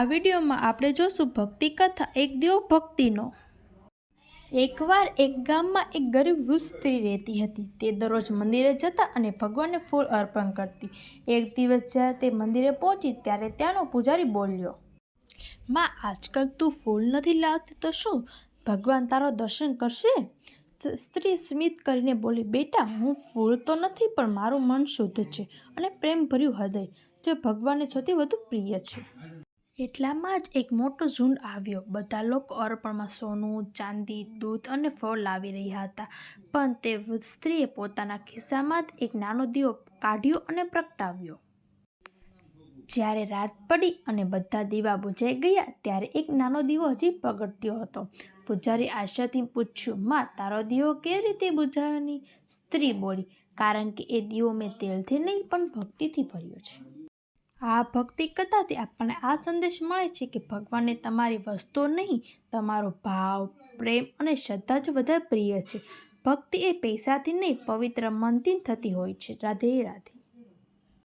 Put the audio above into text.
આ વિડીયોમાં આપણે જોશું ભક્તિ કથા એક દેવ ભક્તિનો. એકવાર એક ગામમાં એક ગરીબ વૃદ્ધ સ્ત્રી રહેતી હતી. તે દરરોજ મંદિરે જતા અને ભગવાનને ફૂલ અર્પણ કરતી. એક દિવસ જ્યારે તે મંદિરે પહોંચી ત્યારે ત્યાંનો પૂજારી બોલ્યો, માં, આજકાલ તું ફૂલ નથી લાવતી તો શું? ભગવાન તારો દર્શન કરશે? સ્ત્રી સ્મિત કરીને બોલી, બેટા, હું ફૂલ તો નથી, પણ મારું મન શુદ્ધ છે અને પ્રેમભર્યું હૃદય, જે ભગવાનને સૌથી વધુ પ્રિય છે. એટલામાં જ એક મોટો ઝુંડ આવ્યો. બધા લોકો અર્પણમાં સોનું, ચાંદી, દૂધ અને ફળ લાવી રહ્યા હતા. પણ તે વૃદ્ધ સ્ત્રીએ પોતાના ખિસ્સામાં જ એક નાનો દીવો કાઢ્યો અને પ્રગટાવ્યો. જ્યારે રાત પડી અને બધા દીવા બુઝાઈ ગયા, ત્યારે એક નાનો દીવો હજી પ્રગટ્યો હતો. પૂજારી આશાથી પૂછ્યું, માં, તારો દીવો કેવી રીતે બુજાયોની સ્ત્રી બોલી, કારણ કે એ દીવો મેં તેલથી નહીં, પણ ભક્તિથી ભર્યો છે. આ ભક્તિ કથાથી આપણને આ સંદેશ મળે છે કે ભગવાનને તમારી વસ્તુઓ નહીં, તમારો ભાવ, પ્રેમ અને શ્રદ્ધા જ વધારે પ્રિય છે. ભક્તિ એ પૈસાથી નહીં, પવિત્ર મનથી થતી હોય છે. રાધે રાધે.